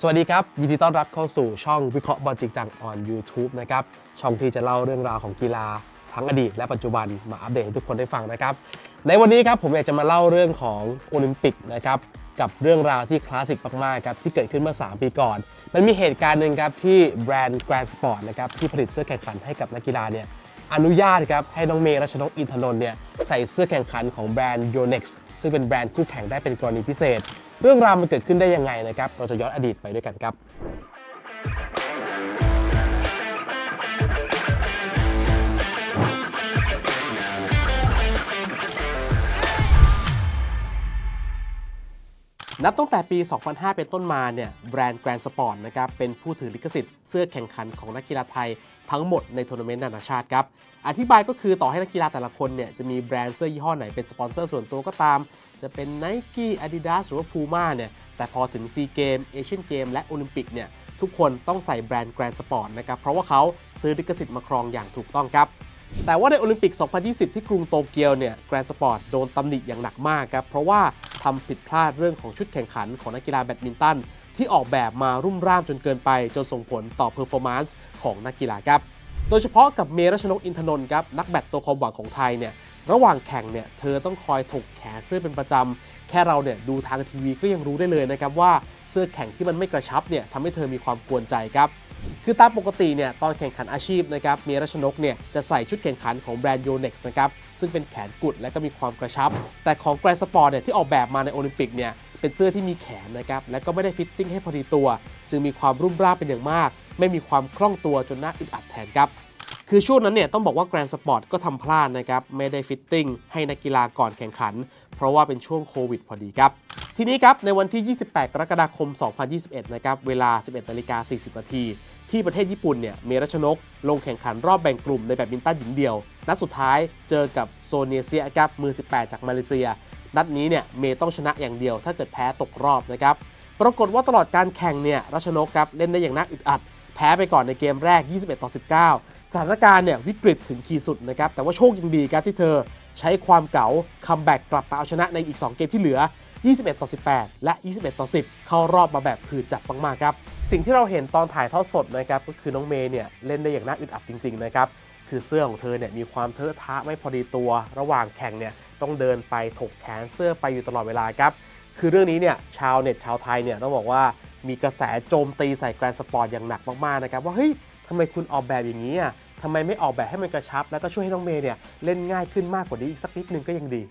สวัสดีครับ ยินดีต้อนรับเข้าสู่ช่องวิเคราะห์บอลจริงจัง on YouTube นะครับ ช่องที่จะเล่าเรื่องราวของกีฬาทั้งอดีตและปัจจุบันมาอัปเดตให้ทุกคนได้ฟังนะครับ ในวันนี้ครับผมอยากจะมาเล่าเรื่องของโอลิมปิกนะครับกับเรื่องราวที่คลาสสิกมากๆครับที่เกิดขึ้นเมื่อ 3 ปีก่อน มันมีเหตุการณ์หนึ่งครับที่แบรนด์ Grand Sport นะครับที่ผลิตเสื้อแข่งขันให้กับนักกีฬาเนี่ยอนุญาตครับให้น้องเมย์รัชนกอินทนนท์เนี่ยใส่เสื้อแข่งขันของแบรนด์ Yonex ซึ่งเป็นแบรนด์คู่แข่งได้เป็นกรณีพิเศษ เรื่องราวมันเกิดขึ้นได้ยังไงนะครับ เราจะย้อนอดีตไปด้วยกันครับ นับตั้งแต่ปี 2005 เป็นต้นมาเนี่ยแบรนด์ Grand Sport นะครับเป็นผู้ถือลิขสิทธิ์เสื้อแข่งขันของนักกีฬาไทยทั้งหมดในทัวร์นาเมนต์นานาชาติครับ อธิบายก็คือต่อให้นักกีฬาแต่ละคนเนี่ยจะมีแบรนด์เสื้อยี่ห้อไหนเป็นสปอนเซอร์ส่วนตัวก็ตาม จะเป็น Nike Adidas หรือว่า Puma เนี่ยแต่พอถึง SEA Games Asian Games และโอลิมปิกเนี่ยทุกคนต้องใส่แบรนด์ Grand Sport นะครับเพราะว่าเขาซื้อลิขสิทธิ์มาครองอย่างถูกต้องครับแต่ว่าในโอลิมปิก 2020 ที่กรุงโตเกียวเนี่ยแกรนด์สปอร์ตโดนตำหนิอย่างหนักมากครับเพราะว่า ทำผิดพลาดเรื่องของชุดแข่งขันของนักกีฬาแบดมินตัน ที่ออกแบบมารุ่มร่ามจนเกินไป จนส่งผลต่อเพอร์ฟอร์แมนซ์ของนักกีฬาครับ โดยเฉพาะกับเมรัชนกอินทนนท์ครับนักแบดตัวความหวังของไทยเนี่ยระหว่างแข่งเนี่ยเธอต้องคอยถกแขนเสื้อเป็นประจำ แค่เราเนี่ยดูทางทีวีก็ยังรู้ได้เลยนะครับว่าเสื้อแข่งที่มันไม่กระชับเนี่ยทำให้เธอมีความกวนใจครับ คือตามปกติเนี่ยตอนแข่งขันอาชีพนะครับเมรัชนกเนี่ยจะใส่ชุดแข่งขันของแบรนด์ Yonex นะครับซึ่งเป็นแขนกุดและก็มีความกระชับ แต่ของ Grand Sport เนี่ยที่ออกแบบมาในโอลิมปิกเนี่ยเป็นเสื้อที่มีแขนนะครับและก็ไม่ได้ฟิตติ้งให้พอดีตัว จึงมีความรุ่มร่าเป็นอย่างมาก ไม่มีความคล่องตัวจนน่าอึดอัดแทนครับคือช่วงนั้นเนี่ยต้องบอกว่า Grand Sport ก็ทำพลาดนะครับไม่ได้ฟิตติ้งให้นักกีฬาก่อนแข่งขัน เพราะว่าเป็นช่วงโควิดพอดีครับทีนี้ครับในวันที่ 28 กรกฎาคม 2021 นะครับเวลา 11นาฬิกา40นาที ที่ประเทศญี่ปุ่นเนี่ยเมรัชนก ลงแข่งขันรอบแบ่งกลุ่มในแบดมินตันหญิงเดียว นัดสุดท้ายเจอกับโซเนียเซียครับมือ 18 จากมาเลเซีย นัดนี้เนี่ยเมย์ต้องชนะอย่างเดียว ถ้าเกิดแพ้ตกรอบนะครับปรากฏว่าตลอดการแข่งเนี่ยรัชนกครับเล่นได้อย่างน่าอึดอัด แพ้ไปก่อนในเกมแรก 21 ต่อ 19 สถานการณ์เนี่ยวิกฤตถึงขีดสุดนะครับแต่ว่าโชคยังดีครับที่เธอใช้ความเก๋าคัมแบ็กกลับมาเอาชนะในอีก 2 เกมที่เหลือ 21 ต่อ 18 และ 21 ต่อ 10 เข้ารอบมาแบบผืดจับมากๆครับ สิ่งที่เราเห็นตอนถ่ายทอดสดนะครับก็คือน้องเมย์เนี่ยเล่นได้อย่างน่าอึดอัดจริงๆนะครับคือเสื้อของเธอเนี่ยมีความเทอะทะไม่พอดีตัว ระหว่างแข่งเนี่ยต้องเดินไปถกแขนเสื้อไปอยู่ตลอดเวลาครับคือเรื่องนี้เนี่ยชาวเน็ตชาวไทยเนี่ยต้องบอกว่ามีกระแสโจมตีใส่แกรนสปอร์ตอย่างหนักมากๆนะครับว่าเฮ้ยทำไมคุณออกแบบอย่างนี้อะทำไมไม่ออกแบบให้มันกระชับ แล้วก็ช่วยให้น้องเมย์เนี่ยเล่นง่ายขึ้นมากกว่านี้อีกสักนิดนึงก็ยังดี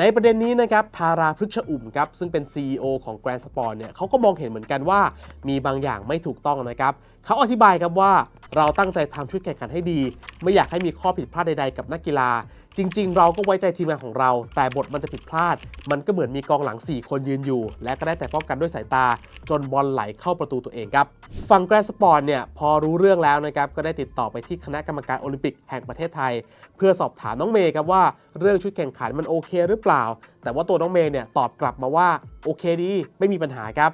ในประเด็นนี้นะครับทาราพฤกษอุ่มครับซึ่งเป็น CEO ของ Grand Sport เนี่ยเขาก็มองเห็นเหมือนกันว่า มีบางอย่างไม่ถูกต้องนะครับเขาอธิบายครับว่าเราตั้งใจทำชุดแข่งขันให้ดี ไม่อยากให้มีข้อผิดพลาดใดๆ กับนักกีฬา จริง ๆ เราก็ไว้ใจทีมงานของเรา แต่บทมันจะผิดพลาด มันก็เหมือนมีกองหลัง 4 คนยืนอยู่ และก็ได้แต่ป้องกันด้วยสายตา จนบอลไหลเข้าประตูตัวเองครับ ฝั่งแกรสปอร์ตเนี่ยพอรู้เรื่องแล้วนะครับก็ได้ติดต่อไปที่คณะกรรมการโอลิมปิกแห่งประเทศไทย เพื่อสอบถามน้องเมย์ครับว่าเรื่องชุดแข่งขันมันโอเคหรือเปล่า แต่ว่าตัวน้องเมย์เนี่ยตอบกลับมาว่าโอเคดีไม่มีปัญหาครับ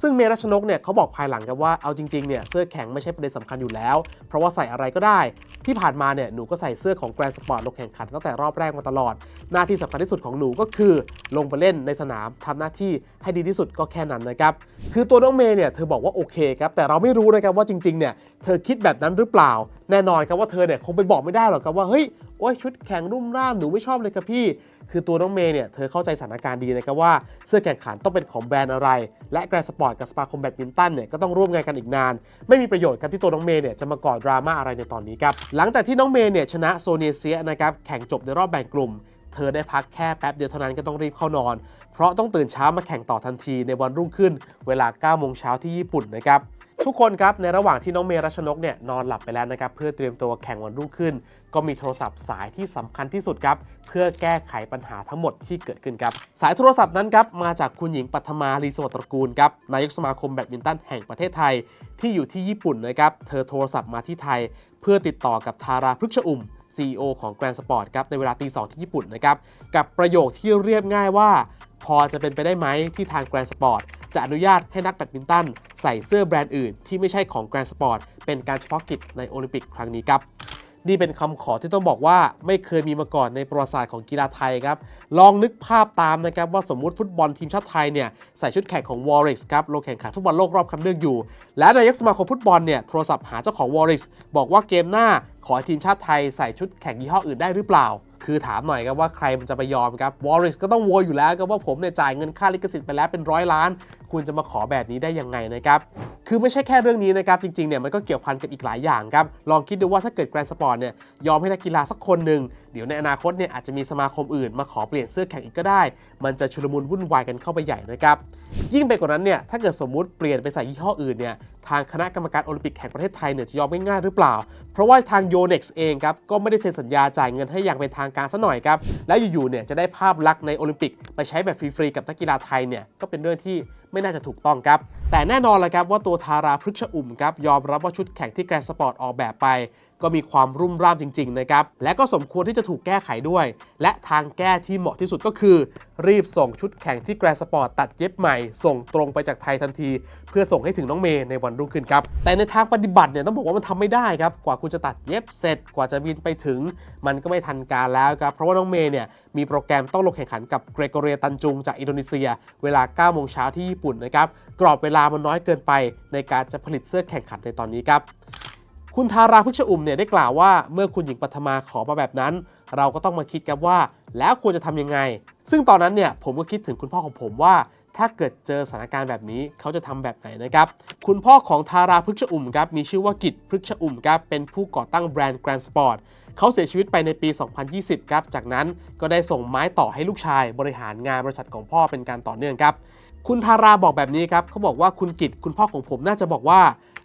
ซึ่งเมรัชนกเนี่ยเขาบอกภายหลังครับว่าเอาจริงๆเนี่ยเสื้อแข็งไม่ใช่ประเด็นสำคัญอยู่แล้ว เพราะว่าใส่อะไรก็ได้ ที่ผ่านมาเนี่ยหนูก็ใส่เสื้อของ Grand Sport ลงแข่งขันตั้งแต่รอบแรกมาตลอด หน้าที่สำคัญที่สุดของหนูก็คือ ลงไปเล่นในสนามทำหน้าที่ให้ดีที่สุดก็แค่นั้นนะครับคือตัวน้องเมย์เนี่ยเธอบอกว่าโอเคครับแต่เราไม่รู้นะครับว่าจริงๆเนี่ยเธอคิดแบบนั้นหรือเปล่า แน่นอนครับว่าเธอเนี่ยคงไปบอกไม่ได้หรอกครับว่าเฮ้ยโอ๊ยชุดแข่งรุ่มร่ามหนูไม่ชอบเลยครับพี่ คือตัวน้องเมย์เนี่ย เธอเข้าใจสถานการณ์ดีนะครับว่าเสื้อแข่งขันต้องเป็นของแบรนด์อะไร และแกร์สปอร์ตกับสปาคมแบดมินตันเนี่ยก็ต้องร่วมงานกันอีกนาน ไม่มีประโยชน์ครับที่ตัวน้องเมย์เนี่ยจะมาก่อดราม่าอะไรในตอนนี้ครับ หลังจากที่น้องเมย์เนี่ยชนะโซเนเซียนะครับแข่งจบในรอบแบ่งกลุ่ม เธอได้พักแค่แป๊บเดียวเท่านั้นก็ต้องรีบเข้านอน เพราะต้องตื่นเช้ามาแข่งต่อทันทีในวันรุ่งขึ้น เวลา9โมงเช้าที่ญี่ปุ่นนะครับทุกคนครับในระหว่างที่น้องเมรัชนกเนี่ยนอนหลับไปแล้วนะครับเพื่อเตรียมตัวแข่งวันรุ่งขึ้น ก็มีโทรศัพท์สายที่สำคัญที่สุดครับ เพื่อแก้ไขปัญหาทั้งหมดที่เกิดขึ้นครับ สายโทรศัพท์นั้นครับ มาจากคุณหญิงปัทมาลีสวัสดิ์ตระกูลครับนายกสมาคมแบดมินตันแห่งประเทศไทย ที่อยู่ที่ญี่ปุ่นนะครับ เธอโทรศัพท์มาที่ไทย เพื่อติดต่อกับทาราพฤกษอุ่ม CEO ของ Grand Sport ครับในเวลาตีสองที่ญี่ปุ่นนะครับกับประโยคที่เรียบง่ายว่า พอจะเป็นไปได้ไหมที่ทาง Grand Sport จะอนุญาตให้นักแบดมินตันใส่เสื้อแบรนด์อื่นที่ไม่ใช่ของ Grand Sport เป็นการเฉพาะกิจในโอลิมปิกครั้งนี้ครับ นี่เป็นคำขอที่ต้องบอกว่าไม่เคยมีมาก่อนในประวัติศาสตร์ของกีฬาไทยครับ ลองนึกภาพตามนะครับว่าสมมุติฟุตบอลทีมชาติไทยเนี่ยใส่ชุดแข่งของ w a r r i s ครับลงแข่งขันฟุตบอลโลกรอบคัดเลือกอยู่ และนายกสมาคมฟุตบอลเนี่ยโทรศัพท์หาเจ้าของ w a r r i s บอกว่าเกมหน้าขอให้ทีมชาติไทยใส่ชุดแข่งยี่ห้ออื่นได้หรือเปล่า คือถามหน่อยครับว่าใครมันจะไปยอมครับ w a r r i s ก็ต้องโวยอยู่แล้วครับว่าผมเนี่ยจ่ายเงินค่าลิขสิทธิ์ไปแล้วเป็นร้อยล้าน คุณจะมาขอแบบนี้ได้ยังไงนะครับ คือไม่ใช่แค่เรื่องนี้นะครับ จริงๆ เนี่ยมันก็เกี่ยวพันกับอีกหลายอย่างครับ ลองคิดดูว่าถ้าเกิดแกรนด์สปอร์ตเนี่ยยอมให้นักกีฬาสักคนหนึ่งเดี๋ยวในอนาคตเนี่ยอาจจะมีสมาคมอื่นมาขอเปลี่ยนเสื้อแข่งอีกก็ได้ มันจะชุลมุนวุ่นวายกันเข้าไปใหญ่นะครับ ยิ่งไปกว่านั้นเนี่ยถ้าเกิดสมมุติเปลี่ยนไปใส่ยี่ห้ออื่นเนี่ยทางคณะกรรมการโอลิมปิกแห่งประเทศไทยเนี่ยจะยอมง่ายๆหรือเปล่า เพราะว่าทางโยเน็กซ์เองครับก็ไม่ได้เซ็นสัญญาจ่ายเงินให้อย่างเป็นทางการซะหน่อยครับแล้วอยู่ๆเนี่ยจะได้ภาพลักษณ์ในโอลิมปิก ไปใช้แบบฟรีๆกับนักกีฬาไทยเนี่ยก็เป็นเรื่องที่ ไม่น่าจะถูกต้องครับ แต่แน่นอนเลยครับว่าตัวทาราพฤกษอุ่มครับยอมรับว่าชุดแข่งที่แกรนสปอร์ตออกแบบไป ก็มีความรุ่มร่ามจริงๆนะครับ และก็สมควรที่จะถูกแก้ไขด้วย และทางแก้ที่เหมาะที่สุดก็คือ รีบส่งชุดแข่งที่แกร์สปอร์ตตัดเย็บใหม่ ส่งตรงไปจากไทยทันที เพื่อส่งให้ถึงน้องเมย์ในวันรุ่งขึ้นครับ แต่ในทางปฏิบัติเนี่ยต้องบอกว่ามันทำไม่ได้ครับ กว่าคุณจะตัดเย็บเสร็จ กว่าจะบินไปถึง มันก็ไม่ทันการแล้วครับ เพราะว่าน้องเมย์เนี่ยมีโปรแกรมต้องลงแข่งขันกับเกรโกเรียตันจุงจากอินโดนีเซีย เวลา9โมงเช้าที่ญี่ปุ่นนะครับ กรอบเวลามันน้อยเกินไป ในการจะผลิตเสื้อแข่งขันในตอนนี้ครับ คุณทาราพฤกษอุ่มเนี่ยได้กล่าวว่า เมื่อคุณหญิงปัทมาขอมาแบบนั้น เราก็ต้องมาคิดกันว่า แล้วควรจะทำยังไง ซึ่งตอนนั้นเนี่ยผมก็คิดถึงคุณพ่อของผมว่า ถ้าเกิดเจอสถานการณ์แบบนี้เขาจะทำแบบไหนนะครับ คุณพ่อของทาราพฤกษอุ่มครับมีชื่อว่ากิจพฤกษอุ่มครับเป็นผู้ก่อตั้งแบรนด์ Grand Sport เขาเสียชีวิตไปในปี 2020 ครับ จากนั้นก็ได้ส่งไม้ต่อให้ลูกชาย บริหารงานบริษัทของพ่อเป็นการต่อเนื่องครับ คุณทาราบอกแบบนี้ครับเขาบอกว่าคุณกิจคุณพ่อของผมน่าจะบอกว่า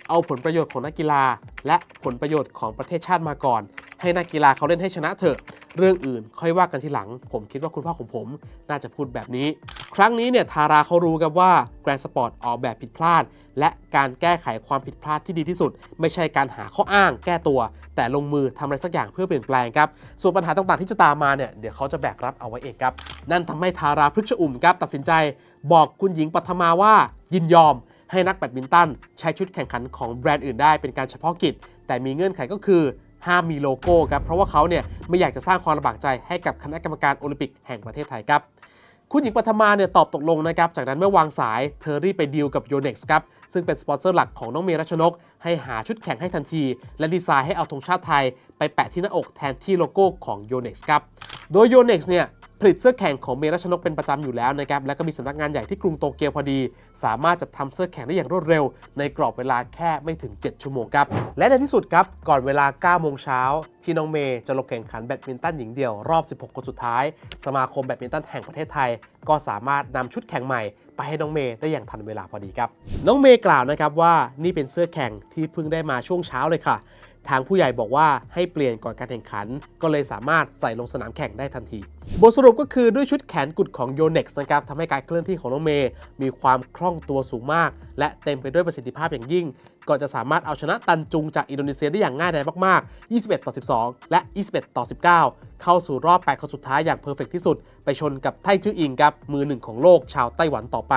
เอาผลประโยชน์ของนักกีฬา และผลประโยชน์ของประเทศชาติมาก่อน ให้นักกีฬาเขาเล่นให้ชนะเถอะ เรื่องอื่นค่อยว่ากันทีหลัง ผมคิดว่าคุณพ่อของผม น่าจะพูดแบบนี้ ครั้งนี้เนี่ยทาราเขารู้กันว่า Grand Sport ออกแบบผิดพลาด และการแก้ไขความผิดพลาดที่ดีที่สุด ไม่ใช่การหาข้ออ้างแก้ตัว แต่ลงมือทำอะไรสักอย่างเพื่อเปลี่ยนแปลงครับส่วนปัญหาต่างๆที่จะตามมาเนี่ยเดี๋ยวเขาจะแบกรับเอาไว้เองครับนั่นทำให้ทาราพฤกษอุ่มครับตัดสินใจ บอกคุณหญิงปัทมาว่ายินยอม ให้นักแบดมินตันใช้ชุดแข่งขันของแบรนด์อื่นได้เป็นการเฉพาะกิจ แต่มีเงื่อนไขก็คือห้ามมีโลโก้ครับเพราะว่าเขาเนี่ยไม่อยากจะสร้างความลำบากใจให้กับคณะกรรมการโอลิมปิกแห่งประเทศไทยครับคุณหญิงปัทมาเนี่ยตอบตกลงนะครับ จากนั้นเมื่อวางสายเธอรีบไปดีลกับ Yonex ครับ ซึ่งเป็นสปอนเซอร์หลักของน้องเมรัชนก ให้หาชุดแข่งให้ทันที และดีไซน์ให้เอาธงชาติไทย ไปแปะที่หน้าอกแทนที่โลโก้ของ Yonex ครับ โดย Yonex เนี่ย ผลิตเสื้อแข่งของเมรัชนกเป็นประจำอยู่แล้วนะครับและก็มีสำนักงานใหญ่ที่กรุงโตเกียวพอดี สามารถจัดทำเสื้อแข่งได้อย่างรวดเร็ว ในกรอบเวลาแค่ไม่ถึง 7 ชั่วโมงครับ และในที่สุดครับ ก่อนเวลา 9 โมงเช้า ที่น้องเมย์จะลงแข่งขันแบดมินตันหญิงเดี่ยวรอบ 16 คนสุดท้าย สมาคมแบดมินตันแห่งประเทศไทย ก็สามารถนำชุดแข่งใหม่ไปให้น้องเมย์ได้อย่างทันเวลาพอดีครับ น้องเมย์กล่าวนะครับว่านี่เป็นเสื้อแข่งที่เพิ่งได้มาช่วงเช้าเลยค่ะ ทางผู้ใหญ่บอกว่าให้เปลี่ยนก่อนการแข่งขัน ก็เลยสามารถใส่ลงสนามแข่งได้ทันที บทสรุปก็คือด้วยชุดแขนกุดของโยเน็กซ์นะครับทำให้การเคลื่อนที่ของน้องเมย์มีความคล่องตัวสูงมาก และเต็มไปด้วยประสิทธิภาพอย่างยิ่ง ก็จะสามารถเอาชนะตันจุงจากอินโดนีเซียได้อย่างง่ายดายมากๆ 21 ต่อ 12 และ 21 ต่อ 19 เข้าสู่รอบ 8 คนสุดท้ายอย่างเพอร์เฟกที่สุด ไปชนกับไทจื้ออิงครับ มือหนึ่งของโลกชาวไต้หวันต่อไป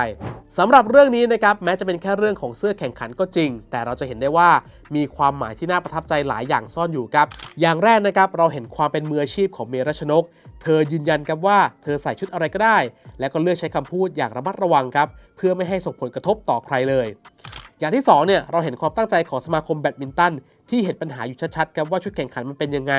สำหรับเรื่องนี้นะครับ แม้จะเป็นแค่เรื่องของเสื้อแข่งขันก็จริง แต่เราจะเห็นได้ว่ามีความหมายที่น่าประทับใจหลายอย่างซ่อนอยู่ครับ อย่างแรกนะครับเราเห็นความเป็นมืออาชีพของเมรัชนก เธอยืนยันครับว่าเธอใส่ชุดอะไรก็ได้ และก็เลือกใช้คำพูดอย่างระมัดระวังครับเพื่อไม่ให้ส่งผลกระทบต่อใครเลย อย่างที่2เนี่ยเราเห็นความตั้งใจของสมาคมแบดมินตันที่เห็นปัญหาอยู่ชัดๆครับว่าชุดแข่งขันมันเป็นยังไง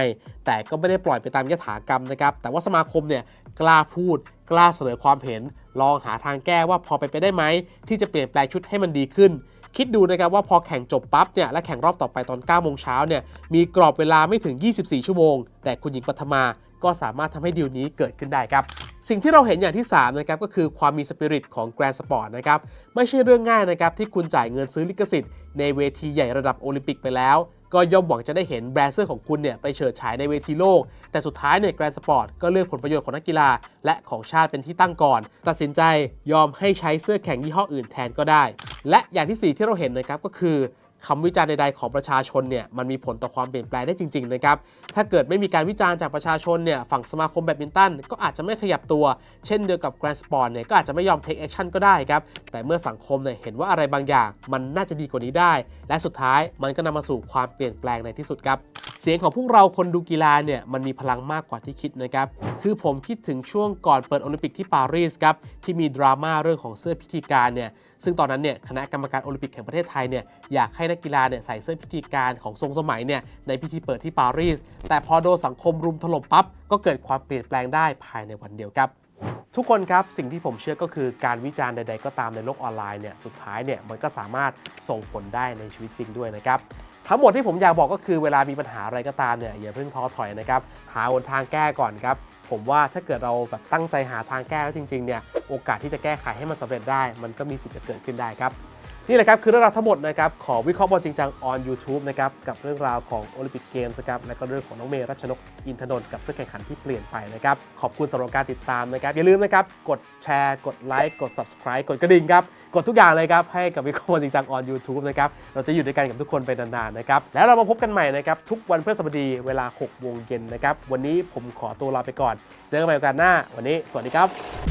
แต่ก็ไม่ได้ปล่อยไปตามยถากรรมนะครับ แต่ว่าสมาคมเนี่ยกล้าพูด กล้าเสนอความเห็น ลองหาทางแก้ว่าพอไปไปได้ไหม ที่จะเปลี่ยนแปลงชุดให้มันดีขึ้น คิดดูนะครับว่าพอแข่งจบปั๊บเนี่ยและแข่งรอบต่อไปตอน9โมงเช้าเนี่ยมีกรอบเวลาไม่ถึง 24 ชั่วโมง แต่คุณหญิงปัทมาก็สามารถทำให้ดีลนี้เกิดขึ้นได้ครับ สิ่งที่เราเห็นอย่างที่3นะครับก็คือความมีสปิริตของ Grand Sport นะครับไม่ใช่เรื่องง่ายนะครับที่คุณจ่ายเงินซื้อลิขสิทธิ์ในเวทีใหญ่ระดับโอลิมปิกไปแล้ว ก็ย่อมหวังจะได้เห็นแบรนด์เสื้อของคุณเนี่ยไปเฉิดฉายในเวทีโลก แต่สุดท้ายเนี่ย Grand Sport ก็เลือกผลประโยชน์ของนักกีฬา และของชาติเป็นที่ตั้งก่อน ตัดสินใจยอมให้ใช้เสื้อแข่งยี่ห้ออื่นแทนก็ได้ และอย่างที่ 4 ที่เราเห็นนะครับก็คือ คำวิจารณ์ใดๆของประชาชนเนี่ยมันมีผลต่อความเปลี่ยนแปลงได้จริงๆนะครับถ้าเกิดไม่มีการวิจารณ์จากประชาชนเนี่ยฝั่งสมาคมแบดมินตันก็อาจจะไม่ขยับตัว เช่นเดียวกับ Grand Sport เนี่ยก็อาจจะไม่ยอมเทคแอคชั่นก็ได้ครับแต่เมื่อสังคมเนี่ยเห็นว่าอะไรบางอย่าง มันน่าจะดีกว่านี้ได้ และสุดท้ายมันก็นำมาสู่ความเปลี่ยนแปลงในที่สุดครับ เสียงของพวกเราคนดูกีฬาเนี่ยมันมีพลังมากกว่าที่คิดนะครับ คือผมคิดถึงช่วงก่อนเปิดโอลิมปิกที่ปารีสครับ ที่มีดราม่าเรื่องของเสื้อพิธีการเนี่ย ซึ่งตอนนั้นเนี่ยคณะกรรมการโอลิมปิกแห่งประเทศไทยเนี่ยอยากให้นักกีฬาเนี่ยใส่เสื้อพิธีการของทรงสมัยเนี่ยในพิธีเปิดที่ปารีส แต่พอโดนสังคมรุมถล่มปั๊บก็เกิดความเปลี่ยนแปลงได้ภายในวันเดียวครับทุกคนครับ สิ่งที่ผมเชื่อก็คือการวิจารณ์ใด ๆ ก็ตามในโลกออนไลน์เนี่ยสุดท้ายเนี่ยมันก็สามารถส่งผลได้ในชีวิตจริงด้วยนะครับ ทั้งหมดที่ผมอยากบอกก็คือเวลามีปัญหาอะไรก็ตามเนี่ยอย่าเพิ่งท้อถอยนะครับหาหนทางแก้ก่อนครับผมว่าถ้าเกิดเราแบบตั้งใจหาทางแก้แล้วจริงๆเนี่ยโอกาสที่จะแก้ไขให้มันสำเร็จได้ มันก็มีสิทธิ์จะเกิดขึ้นได้ครับ นี่แหละครับคือเรื่องราวทั้งหมดนะครับของวิเคราะห์บอลจริงจัง on YouTube นะครับกับเรื่องราวของโอลิมปิกเกมส์นะครับและก็เรื่องของน้องเมย์รัชนกอินทนนท์กับเสื้อแข่งขันที่เปลี่ยนไปนะครับขอบคุณสำหรับการติดตามนะครับอย่าลืมนะครับกดแชร์กดไลค์กด subscribe กดกระดิ่งครับกดทุกอย่างเลยครับให้กับวิเคราะห์บอลจริงจัง on YouTube นะครับเราจะอยู่ด้วยกันกับทุกคนไปนานๆนะครับแล้วเรามาพบกันใหม่นะครับทุกวันพฤหัสบดีเวลา6โมงเย็นนะครับวันนี้ผมขอตัวลาไปก่อน เจอกันใหม่โอกาสหน้า วันนี้สวัสดีครับ